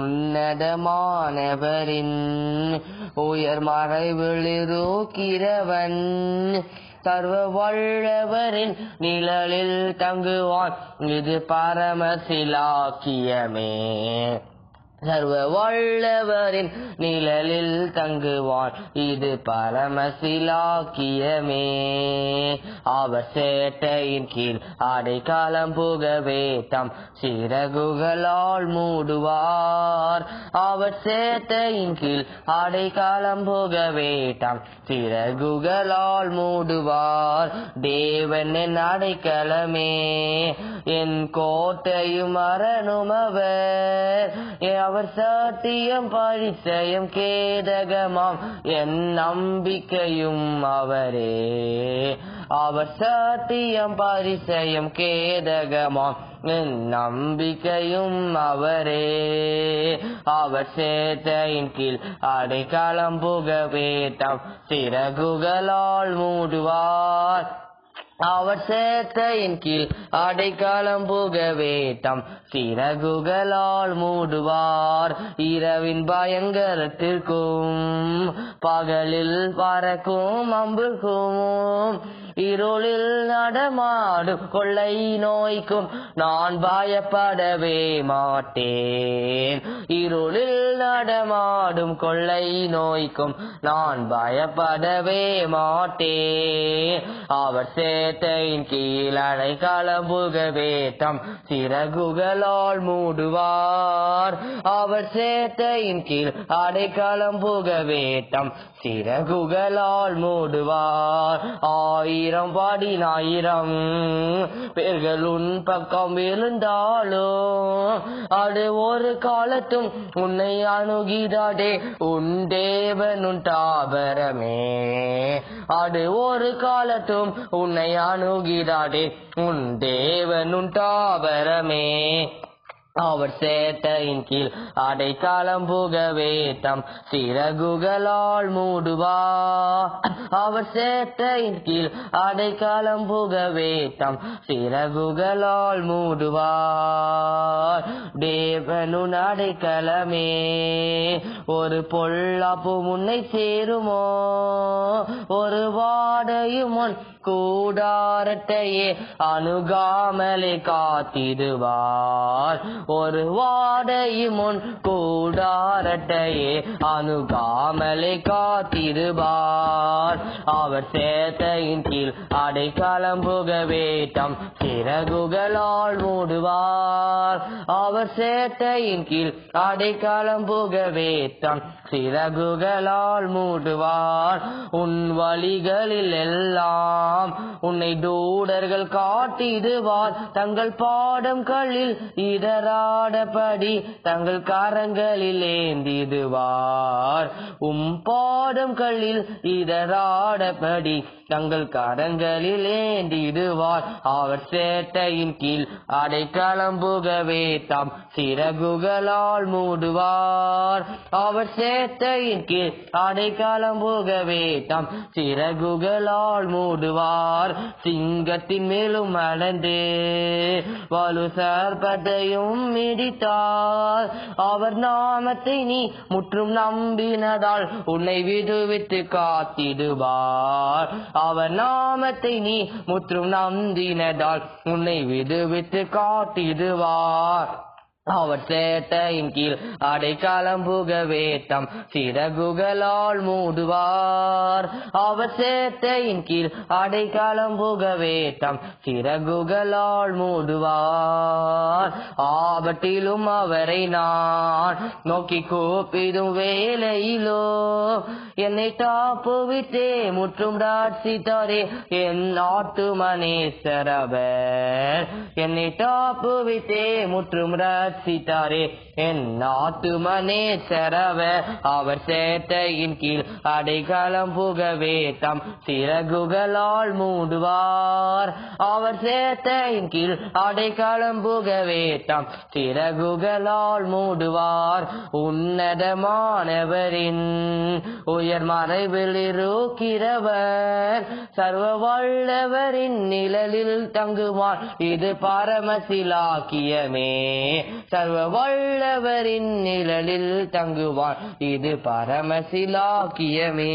உன்னதமானவரின் உயர் மறைவிலிருக்கிறவன் சர்வ வல்லவரின் நிழலில் தங்குவான். இது பரமசிலாக்கியமே. சர்வ வல்லவரின் நிழலில் தங்குவான். இது பரமசிலாக்கியமே. அவர் சேட்டையின் கீழ் அடைக்காலம் புகவே தம் சிறகுகளால் மூடுவார். அவர் சேட்டையின் கீழ் அடைக்காலம் புகவே தம் சிறகுகளால் மூடுவார். தேவன் என் அடைக்கலமே. என் கோட்டையும் மரணும் அவர். அவர் சாத்தியம் பரிச்சயம் கேதகமாம். என் நம்பிக்கையும் அவரே. அவர் சாத்தியம் பரிச்சயம் கேதகமாம். என் நம்பிக்கையும் அவரே. அவர் சேத்தையின் கீழ் அடைக்கலம் புகவேட்டம். சிறகுகளால் மூடுவார். அவர் சேத்தையின் கீழ் அடைக்காலம் புக வேட்டம். சிறகுகளால் மூடுவார். இரவின் பயங்கரத்திற்கும் பகலில் பறக்கும் அம்புக்கும் இருளில் நடமாடும் கொள்ளை நோய்க்கும் நான் பயப்படவே மாட்டேன். இருளில் நடமாடும் கொள்ளை நோய்க்கும் நான் பயப்படவே மாட்டேன். அவர் சேட்டையின் கீழடை அடைக்காலம் தம் சிறகுகளால் மூடுவார். அவர் சேட்டையின் கீழ் அடைக்காலம் தம் சிறகுகளால் மூடுவார். ஆயிரம் ஆயிரம் பாடினாயிரம் பேர்கள் உன் பக்கம் விழுந்தாலும் அது ஒரு காலத்தும் உன்னை அணுகிடாடே உன் தேவன் உன் தாபரமே. அது ஒரு காலத்தும் உன்னை அணுகிடாடே உன் தேவன் உன் தாபரமே. அவர் சேட்டையின் கீழ் அடைக்காலம் தம் சிறகுகளால் மூடுவா. அவர் சேட்டையின் கீழ் அடைக்காலம் தம் சிறகுகளால் மூடுவார் தேவனுன் அடைக்கலமே ஒரு பொல்லாப்பு முன்னை சேருமோ? ஒரு வாடையும் உன் கூடாரத்தையே அணுகாமலே காத்திடுவார். ஒரு வாடையும் உன் கூடாரத்தையே அணுகாமலே காத்திடுவார். அவர் சேத்தையின் கீழ் அடைக்காலம் புகவேட்டம் சிறகுகளால் மூடுவார். அவர் சேத்தையின் கீழ் அடைக்காலம் புகவேட்டம் சிறகுகளால் மூடுவார். உன் வழிகளில் எல்லாம் உன்னை தூடர்கள் காட்டிடுவார். தங்கள் பாடங்களில் இடராடபடி தங்கள் கரங்களில் ஏந்திடுவார். உம் பாடங்களில் இடராடபடி தங்கள் கரங்களில் ஏந்திடுவார் அவர் சேட்டையின் கீழ் அடைக்கலம் புகவே புகவேத்தாம் சிறகுகளால் மூடுவார். அவர் சேட்டையின் கீழ் அடைக்கலம் புகவே புகவேத்தாம் சிறகுகளால் மூடுவார். சிங்கத்தின் மேலும் அடந்து வலு சர்பத்தையும் மிதித்தார். அவர் நாமத்தை நீ முற்றும் நம்பினதால் உன்னை விடுவித்து காத்திடுவார். அவர் நாமத்தை நீ முற்றும் நம்பினதால் உன்னை விடுவித்து காட்டிடுவார். அவர் சேட்டையின் கீழ் அடைக்காலம் புக வேட்டம் சிறகுகளால் மூடுவார். அவர் சேட்டையின் கீழ் அடைக்காலம் புக வேட்டம் சிறகுகளால் மூடுவார். ஆபத்திலும் அவரை நான் நோக்கி கூப்பிடும் வேலையிலோ என்னை தாப்புவிட்டே முற்றும் ராட்சித்தாரே என் நாட்டு மனேஸ்வரவர் என்னை தாப்புவிட்டே முற்றும் ராட்சி ராட்சித்தாரே என் நாட்டுமனே செரவ அவர் சேட்டையின் கீழ் அடைகாலம் புகவே. தம் சிறகுகளால் மூடுவார் அவர் சேட்டையின் கீழ் அடைக்காலம் தம் சிறகுகளால் மூடுவார் உன்னதமானவரின் உயர் மறைவில் இருக்கிறவர். சர்வ வல்லவரின் நிழலில் தங்குவார் இது பரமசிலாக்கியமே. சர்வ வல்லவரின் நிழலில் தங்குவான் இது பரமசிலாக்கியமே.